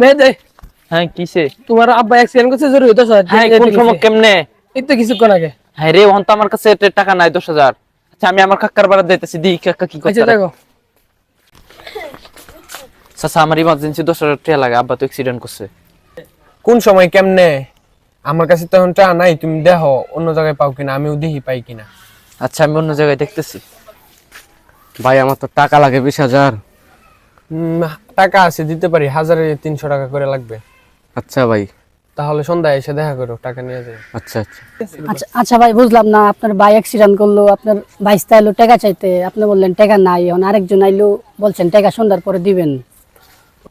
মেয়ে হ্যাঁ কিসে? তোমার আব্বা অ্যাক্সিডেন্ট করছে জরুরি দশ হাজার হ্যাঁ কোন সময় কেমনে? এই তো কিছুক্ষণ আগে। হ্যাঁ রে তো আমার কাছে টাকা নাই দশ হাজার। আচ্ছা আমি আমার কাকার বাড়া দিতেছি দি কাকা কি আচ্ছা করছে দেখো। চাচা আমার ইমার্জেন্সি দশ হাজার টাকা লাগে আব্বা তো অ্যাক্সিডেন্ট করছে। কোন সময় কেমনে? আমার কাছে তখন টাকা নাই তুমি দেখো অন্য জায়গায় পাও কিনা আমিও দেখি পাই কিনা। আচ্ছা আমি অন্য জায়গায় দেখতেছি। ভাই আমার তো টাকা লাগে বিশ হাজার। টাকা আছে দিতে পারি। হাজারে তিনশো টাকা করে লাগবে। আচ্ছা ভাই। তাহলে সন্ধ্যায় এসে দেখা করো টাকা নিয়ে যাবে আচ্ছা আচ্ছা। আচ্ছা আচ্ছা ভাই বুঝলাম না আপনার ভাই অ্যাক্সিডেন্ট করল আপনার বাইশটা এলো টাকা চাইতে। আপনি বললেন টাকা নাই এখন আরেকজন আইলো বলছেন টাকা সন্ধ্যার পরে দিবেন।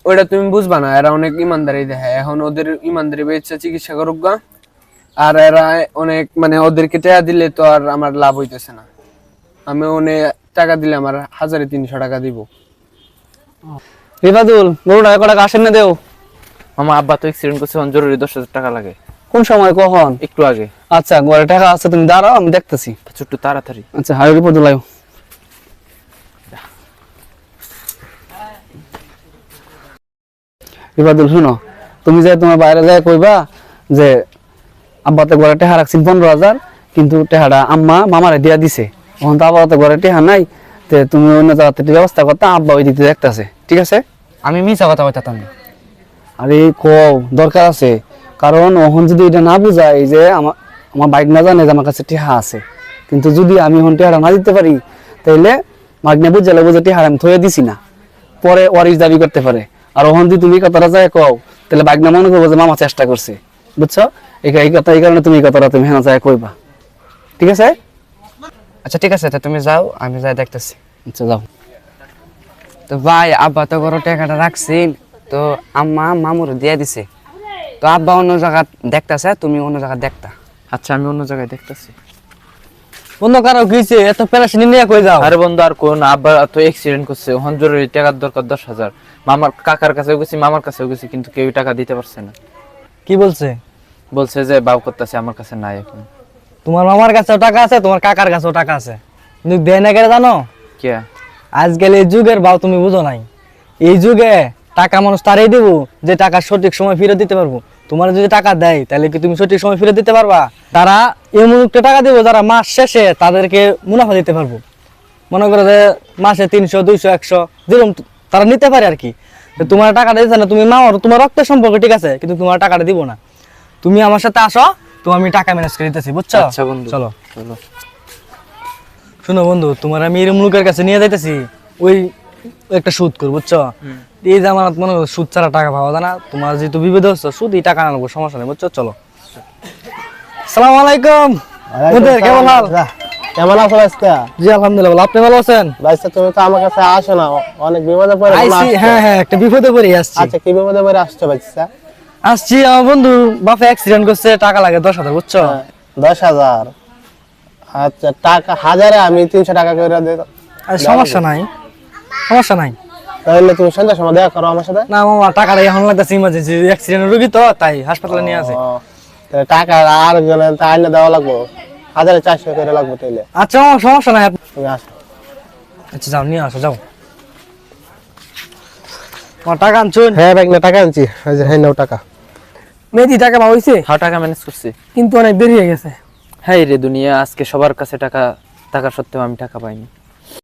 ওইটা তুমি বুঝবা না এরা অনেক ইমানদারি দেখে এখন ওদের ইমানদারি বেচে চিকিৎসা করুক গা। আর এরা অনেক মানে ওদেরকে টাকা দিলে তো আর আমার লাভ হইতেছে না। আমি অনেক টাকা দিলে আমার হাজারে তিনশো টাকা দিব। রিফাদুল গরু টাকা টাকা আসেন না দেও। মামা আব্বা তো অ্যাক্সিডেন্ট করছে জরুরি দশ হাজার টাকা লাগে। কোন সময় কখন? একটু আগে। আচ্ছা ঘরে টাকা আছে তুমি দাঁড়াও আমি দেখতেছি। আচ্ছা, একটু তাড়াতাড়ি। আচ্ছা শুনো তুমি যে তোমার বাইরে যায় কইবা যে আব্বাতে ঘরে টেহা রাখছি পনেরো হাজার কিন্তু টেহাটা আম্মা মামারে দিয়া দিছে। এখন তো আব্বাতে ঘরে টেহা নাই তে তুমি অন্য জায়গাতে ব্যবস্থা করতে আব্বা ওই দিতে দেখতেছে ঠিক আছে? আমি মিছা কথা কইতাম না। আরে কও দরকার আছে। কারণ ওহন যদি এটা না বুঝাই যে আমার আমার বাইক না জানে যে আমার কাছে টেহা আছে। কিন্তু যদি আমি ওহন টেহাটা না দিতে পারি তাইলে বাইক না বুঝালে বুঝে টেহার আমি থয়ে দিছি না। পরে ওয়ারিস দাবি করতে পারে। আর ওহন যদি তুমি কথাটা যায় কও তাহলে বাইক না মনে করব যে মামা চেষ্টা করছে। বুঝছ? এই কথা এই কারণে তুমি কথাটা তুমি হ্যাঁ যায় কইবা। ঠিক আছে? আচ্ছা ঠিক আছে তা তুমি যাও আমি যাই দেখতেছি। আচ্ছা যাও। তো ভাই আব্বা তো বড় টাকাটা রাখছেন তো আম্মা মামুর দিয়ে দিছে। তো আব্বা অন্য জায়গা দেখতেছে তুমি অন্য জায়গা দেখতা। আচ্ছা আমি অন্য জায়গায় দেখতেছি। বন্ধ কারও গিয়েছে এত পেরাশানি নিয়ে কই যাও? আরে বন্ধু আর কোন আব্বা তো অ্যাক্সিডেন্ট করছে ওহন জরুরি টাকার দরকার দশ হাজার। মামার কাকার কাছেও গেছি মামার কাছেও গেছি কিন্তু কেউ টাকা দিতে পারছে না। কি বলছে? বলছে যে বাউ করতেছে আমার কাছে নাই এখন। তোমার মামার কাছেও টাকা আছে তোমার কাকার কাছেও টাকা আছে। কিন্তু দেয় না কেন জানো? কে? আজকাল এই যুগের বাও তুমি বুঝো নাই। এই যুগে টাকা মানুষ তারই দিব যে টাকা সঠিক সময় ফিরে দিতে পারব। তোমার যদি টাকা দেয় তাহলে কি তুমি সঠিক সময় ফিরে দিতে পারবা? তারা এমন একটা টাকা দিব যারা মাস শেষে তাদেরকে মুনাফা দিতে পারব। মনে করো যে মাসে তিনশো দুইশো একশো যেরকম তারা নিতে পারে আর কি। তোমার টাকাটা দিতে না তুমি মামার তোমার রক্তের সম্পর্ক ঠিক আছে কিন্তু তোমার টাকাটা দিব না। তুমি আমার সাথে আসো তো আমি টাকা ম্যানেজ করে দিতেছি বুঝছ? আচ্ছা বন্ধু। চলো। চলো। শোনো বন্ধু তোমার আমি এরম লোকের কাছে নিয়ে যাইতেছি ওই একটা সুদ করব বুঝছ? এই যে আমার মনে করো সুদ ছাড়া টাকা পাওয়া যায় না তোমার যেহেতু বিপদ হচ্ছে সুদ এই টাকা আনব সমস্যা নেই বুঝছ? চলো। সালাম আলাইকুম। বন্ধু, কেমন হাল? কেমন আছো আজকে? জি আলহামদুলিল্লাহ আপনি ভালো আছেন? ভাইসা তুমি তো আমার কাছে আসো না অনেক বিপদে পড়ে হ্যাঁ হ্যাঁ একটা বিপদে পড়ে আসছি। আচ্ছা কি বিপদে পড়ে আসছো ভাইসা? আসছি আমার বন্ধু বাপে অ্যাক্সিডেন্ট করছে টাকা লাগে দশ হাজার বুঝছ? দশ হাজার। আচ্ছা টাকা হাজারে আমি তিনশো টাকা করে আর সমস্যা নাই। সমস্যা নাই। তাহলে তুমি সন্ধ্যার সময় দেখা করো আমার সাথে। না মামা টাকাটা এখন লাগতেছে ইমার্জেন্সি অ্যাক্সিডেন্ট রুগী তো তাই হাসপাতালে নিয়ে আছে তাহলে টাকা আর গেলে আইনে দেওয়া লাগবো। হাজারে চারশো করে লাগবো তাইলে। আচ্ছা সমস্যা নাই তুমি আসো। আচ্ছা যাও নিয়ে আসো যাও। টাকা আনছুন? হ্যাঁ ব্যাগ না টাকা আনছি। এই যে, হ্যাঁ নাও টাকা। মেদি টাকা পাওয়া হইছে হ্যাঁ টাকা ম্যানেজ করছি। কিন্তু অনেক দেরি হয়ে গেছে। হ্যাঁ রে দুনিয়া আজকে সবার কাছে টাকা টাকা সত্ত্বেও আমি টাকা পাইনি।